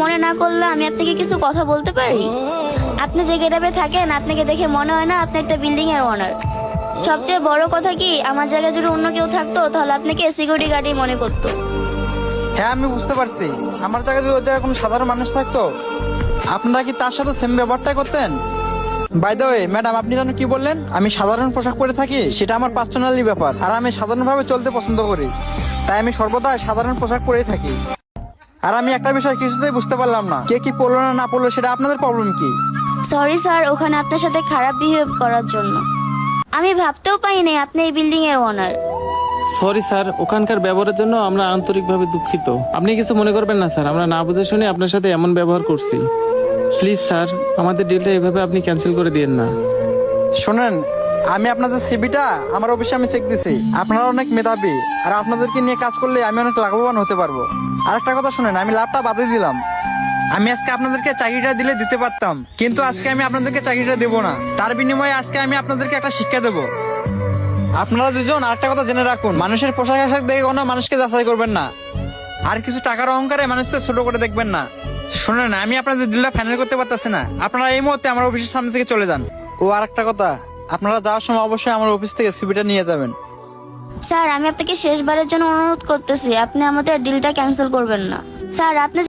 মনে না করলে আমি আপনাকে কিছু কথা বলতে পারি? আপনি যে গেটাবে থাকেন, আপনাকে দেখে মনে হয় না আপনি একটা বিল্ডিং এর ওনার সবচেয়ে বড় কথা কি, আমার জায়গায় যদি অন্য কেউ থাকতো, তাহলে আপনাকে সিকিউরিটি গার্ডই মনে করতো। হ্যাঁ আমি বুঝতে পারছি। আমার জায়গায় যদি জায়গায় কোনো সাধারণ মানুষ থাকতো, আপনারা কি তার সাথে সেম ব্যবহারটাই করতেন? বাই দ্য ওয়ে ম্যাডাম আপনি যেন কি বললেন? আমি সাধারণ পোশাক পরে থাকি, সেটা আমার পার্সোনালি ব্যাপার। আর আমি সাধারণভাবে চলতে পছন্দ করি। তাই আমি সর্বদা সাধারণ পোশাক পরেই থাকি। আর আমি একটা বিষয় কিছুতেই বুঝতে পারলাম না। কে কি পড়ল না না পড়ল সেটা আপনাদের প্রবলেম কি? সরি স্যার ওখানে আপনার সাথে খারাপ বিহেভ করার জন্য। আমি ভাবতেও পাইনি আপনি এই বিল্ডিং এর ওনার সরি স্যার ওখানকার ব্যবহারের জন্য আমরা আন্তরিকভাবে দুঃখিত। আপনি কিছু মনে করবেন না স্যার আমরা না বুঝে শুনে আপনার সাথে এমন ব্যবহার করছি। প্লিজ স্যার আমাদের ডিলটা এভাবে আপনি ক্যান্সেল করে দিয়েন না। শোনেন আমি আপনাদের সিবিটা আমার অফিসে আমি চেক দিছি। আপনারা অনেক মেধাবী। আর আপনাদেরকে নিয়ে কাজ করলে আমি অনেক লাভবান হতে পারব। আর একটা কথা শুনেন, আমি লাভটা বাদে দিলাম। আমি আজকে আপনাদেরকে চাকরিটা দিলে দিতে পারতাম। কিন্তু আজকে আমি আপনাদেরকে চাকরিটা দেবো না। তার বিনিময়ে আজকে আমি আপনাদেরকে একটা শিক্ষা দেবো। আপনারা দুজন আরেকটা কথা জেনে রাখুন, মানুষের পোশাক আশাক দেখে কোনো মানুষকে যাচাই করবেন না। আর কিছু টাকার অহংকারে মানুষকে ছোট করে দেখবেন না। শুনেন, আমি আপনাদের ডিলটা ফাইনাল করতে পারতেছি না। আপনারা এই মুহূর্তে আমার অফিসের সামনে থেকে চলে যান। ও আর একটা কথা আপনারা যাওয়ার সময় অবশ্যই আমার অফিস থেকে সিবিটা নিয়ে যাবেন। স্যার, আমি আপনাকে শেষবারের জন্য অনুরোধ করতেছি। আপনি আমাদের ডিলটা ক্যান্সেল করবেন না। স্যার, আপনি